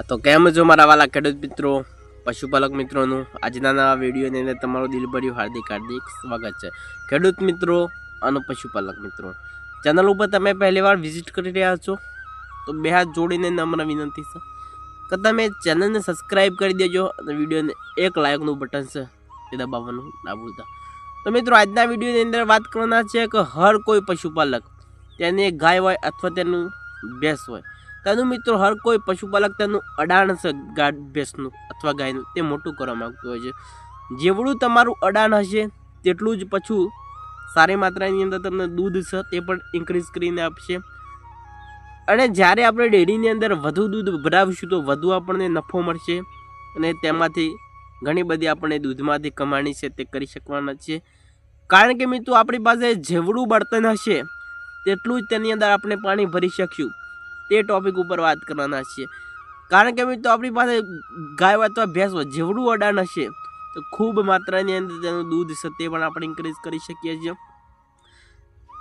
તો કેમ છો મારા વાલા ખેડૂત મિત્રો? પશુપાલક મિત્રોનું આજના નવા વિડીયોની અંદર તમારું દિલભર્યું હાર્દિક હાર્દિક સ્વાગત છે. ખેડૂત મિત્રો અને પશુપાલક મિત્રો, ચેનલ ઉપર તમે પહેલીવાર વિઝિટ કરી રહ્યા છો તો બે હાથ જોડીને નમ્ર વિનંતી છે કે તમે ચેનલને સબસ્ક્રાઈબ કરી દેજો અને વિડીયોને એક લાયકનું બટન છે એ દબાવવાનું ના ભૂલતા. તો મિત્રો, આજના વિડીયોની અંદર વાત કરવાના છે કે હર કોઈ પશુપાલક, તેની ગાય હોય અથવા તેનું ભેંસ હોય તેનું મિત્રો, હર કોઈ પશુપાલક તેનું અડાણ ગાય ભેંસનું અથવા ગાયનું, તે મોટું કરવા માગતું હોય છે. જેવડું તમારું અડાણ હશે, તેટલું જ પછું સારી માત્રાની અંદર તમને દૂધ છે તે પણ ઇન્ક્રીઝ કરીને આપશે. અને જ્યારે આપણે ડેરીની અંદર વધુ દૂધ ભરાવીશું, તો વધુ આપણને નફો મળશે અને તેમાંથી ઘણી બધી આપણને દૂધમાંથી કમાણી છે, તે કરી શકવાના છે કારણ કે મિત્રો, આપણી પાસે જેવડું બળતણ હશે, તેટલું જ તેની અંદર આપણે પાણી ભરી શકશું. તે ટોપિક ઉપર વાત કરવાના છીએ. કારણ કે મિત્રો, આપણી પાસે ગાય અથવા ભેંસ જેવડું અડાણ હશે, તો ખૂબ માત્રાની અંદર તેનું દૂધ છે તે પણ આપણે ઇન્ક્રીઝ કરી શકીએ છીએ.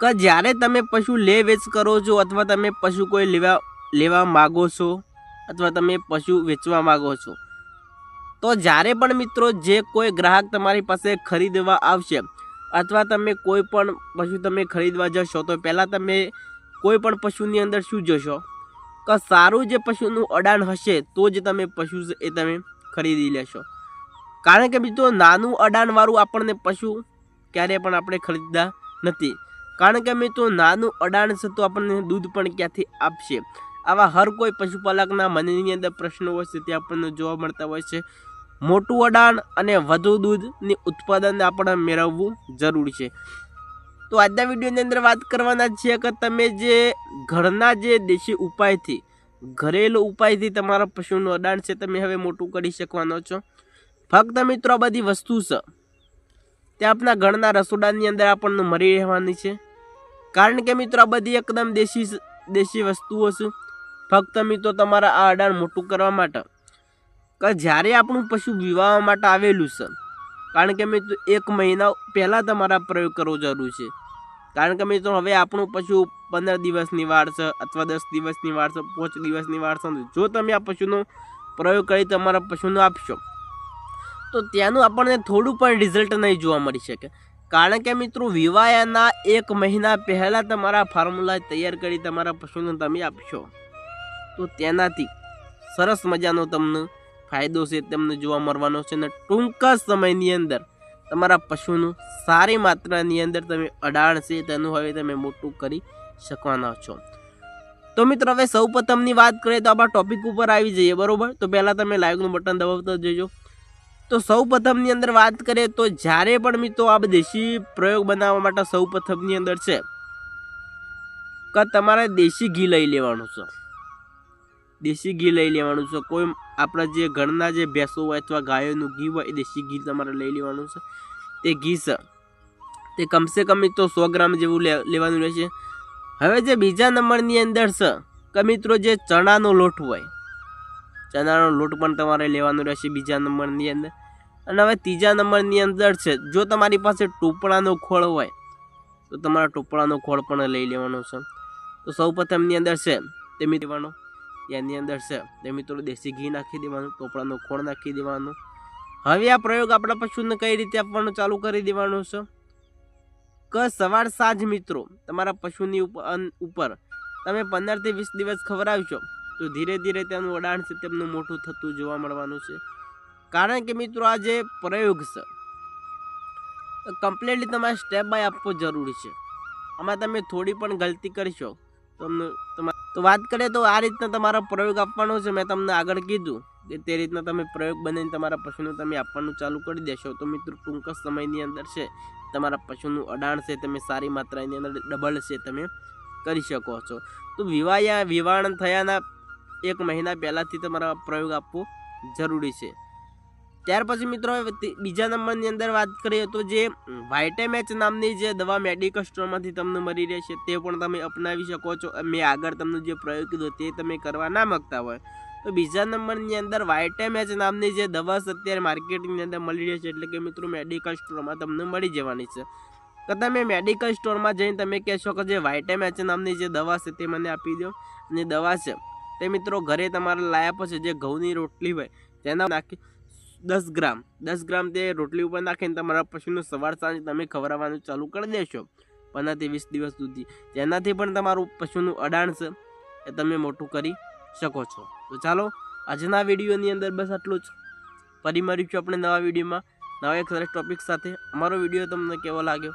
કે જ્યારે તમે પશુ લે વેચ કરો છો, અથવા તમે પશુ કોઈ લેવા લેવા માગો છો, અથવા તમે પશુ વેચવા માગો છો, તો જ્યારે પણ મિત્રો જે કોઈ ગ્રાહક તમારી પાસે ખરીદવા આવશે, અથવા તમે કોઈ પણ પશુ તમે ખરીદવા જશો, તો પહેલાં તમે કોઈ પણ પશુની અંદર શું જોશો? કે સારું જે પશુનું અડાણ હશે, તો જ તમે પશુ એ તમે ખરીદી લેશો. કારણ કે મિત્રો, નાનું અડાણવાળું આપણને પશુ ક્યારે પણ આપણે ખરીદતા નથી. કારણ કે મિત્રો, નાનું અડાણ છે તો આપણને દૂધ પણ ક્યાંથી આપશે? આવા હર કોઈ પશુપાલકના મનની અંદર પ્રશ્નો હોય છે, તે આપણને જોવા મળતા હોય છે. મોટું અડાણ અને વધુ દૂધની ઉત્પાદન આપણે મેળવવું જરૂરી છે. તો આજના વિડીયોની અંદર વાત કરવાના છીએ કે તમે જે ઘરના જે દેશી ઉપાયથી, ઘરેલું ઉપાયથી તમારા પશુનું અડાણ છે તમે હવે મોટું કરી શકવાનો છો. ફક્ત મિત્રો, આ બધી વસ્તુ છે. તે આપણા ઘરના રસોડાની અંદર આપણને મળી રહેવાની છે. કારણ કે મિત્રો, આ બધી એકદમ દેશી દેશી વસ્તુઓ છે. ફક્ત મિત્રો, તમારા આ અડાણ મોટું કરવા માટે. કે જ્યારે આપણું પશુ વિવાહ માટે આવેલું છે. કારણ કે મિત્રો, એક મહિના પહેલાં તમારા પ્રયોગ કરવો જરૂરી છે. કારણ કે મિત્રો, હવે આપણું પશુ પંદર દિવસની વાર છે અથવા દસ દિવસની વાર છે, પાંચ દિવસની વાર છે. જો તમે આ પશુનો પ્રયોગ કરી તમારા પશુને આપશો. તો ત્યાંનું આપણને થોડું પણ રિઝલ્ટ નહીં જોવા મળી શકે. કારણ કે મિત્રો વિવાયાના એક મહિના પહેલાં તમારા ફોર્મ્યુલા તૈયાર કરી તમારા પશુને તમે આપશો. તો તેનાથી સરસ મજાનો તમને ફાયદો છે, તમને જોવા મળવાનો છે. અને ટૂંક સમયની અંદર તમારા પશુનું સારી માત્રાની અંદર તમે અડાણ છે, તેનું હવે તમે મોટું કરી શકવાના છો. તો મિત્રો, હવે સૌ પ્રથમની વાત કરીએ તો આપણા ટોપિક ઉપર આવી જઈએ, બરોબર? તો પહેલાં તમે લાઈવનું બટન દબાવતા જજો. તો સૌ પ્રથમની અંદર વાત કરીએ તો જ્યારે પણ મિત્રો આ દેશી પ્રયોગ બનાવવા માટે સૌ પ્રથમની અંદર છે, કે તમારે દેશી ઘી લઈ લેવાનું છે? દેશી ઘી લઈ લેવાનું છે, કોઈ આપણા જે ઘરના જે ભેંસો હોય અથવા ગાયોનું ઘી હોય, એ દેશી ઘી તમારે લઈ લેવાનું છે. તે ઘી છે. તે કમસે કમ તો સો ગ્રામ જેવું લેવાનું રહેશે. હવે જે બીજા નંબરની અંદર છે, કે મિત્રો જે ચણાનો લોટ હોય, ચણાનો લોટ પણ તમારે લેવાનો રહેશે બીજા નંબરની અંદર. અને હવે ત્રીજા નંબરની અંદર છે, જો તમારી પાસે ટોપળાનો ખોળ હોય, તો તમારા ટોપળાનો ખોળ પણ લઈ લેવાનો છે. તો સૌ પ્રથમની અંદર છે, તે લેવાનો. એની અંદર છે. તે મિત્રો દેશી ઘી નાખી દેવાનું ટોપળાનો ખોળ નાખી દેવાનો. હવે આ પ્રયોગ આપણા પશુને કઈ રીતે આપવાનું, ચાલુ કરી દેવાનું છે? ક સવાર સાંજ મિત્રો, તમારા પશુની ઉપર. તમે પંદરથી વીસ દિવસ ખવડાવશો, તો ધીરે ધીરે તેનું અડાણ છે તેમનું મોટું થતું જોવા મળવાનું છે. કારણ કે મિત્રો આ જે પ્રયોગ છે કમ્પ્લીટલી તમારે સ્ટેપ બાય આપવો જરૂરી છે. આમાં તમે થોડી પણ ગલતી કરશો તમને તો વાત કરીએ તો આ રીતના તમારો પ્રયોગ આપવાનો છે. મેં તમને આગળ કીધું કે તે રીતના તમે પ્રયોગ બનાવીને તમારા પશુને તમે આપવાનું ચાલુ કરી દેશો. તો મિત્રો, ટૂંક સમયની અંદર છે. તમારા પશુનું અડાણ છે, તમે સારી માત્રાની અંદર ડબલ છે, તમે કરી શકો છો. તો વિવાહ વિવાણ થયાના એક મહિના પહેલાંથી તમારા પ્રયોગ આપવો જરૂરી છે. ત્યાર પછી મિત્રો બીજા નંબરની અંદર વાત કરીએ તો જે વાઇટેમેચ નામની જે દવા મેડિકલ સ્ટોરમાંથી તમને મળી રહેશે તે પણ તમે અપનાવી શકો છો. મેં આગળ તમને જે પ્રયોગ કીધો તે તમે કરવા ના માગતા હોય. તો બીજા નંબરની અંદર વાઇટેમેચ નામની જે દવા અત્યારે માર્કેટની અંદર મળી રહી છે એટલે કે મિત્રો મેડિકલ સ્ટોરમાં તમને મળી જવાની છે. તો તમે મેડિકલ સ્ટોરમાં જઈને તમે કહેશો કે જે વાઇટેમેચ નામની જે દવા છે તે મને આપી દો. અને દવા છે તે મિત્રો ઘરે તમારે લાયા પછી જે ઘઉંની રોટલી હોય તેના નાખી દસ ગ્રામ. દસ ગ્રામ તે રોટલી ઉપર નાખીને તમારા પશુનું સવાર સાંજ તમે ખવડાવવાનું ચાલુ કરી દેશો. પંદરથી વીસ દિવસ સુધી. તેનાથી પણ તમારું પશુનું અડાણ છે એ તમે મોટું કરી શકો છો. તો ચાલો, આજના વિડીયોની અંદર બસ આટલું જ. ફરી મળીશું આપણે નવા વિડીયોમાં. નવા એક સરસ ટોપિક સાથે. અમારો વીડિયો તમને કેવો લાગ્યો?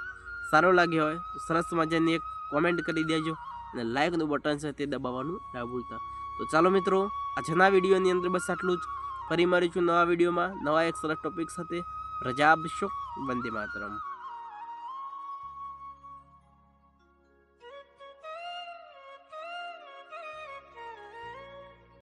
સારો લાગ્યો હોય સરસ મજાની એક કોમેન્ટ કરી દેજો અને લાઇકનું બટન છે તે દબાવવાનું ના ભૂલતા. તો ચાલો મિત્રો, આજના વિડીયોની અંદર બસ આટલું જ. ફરી મળીશું નવા વિડીયોમાં નવા એક સરસ ટોપિક સાથે. રજા આપશો. વંદે માતરમ.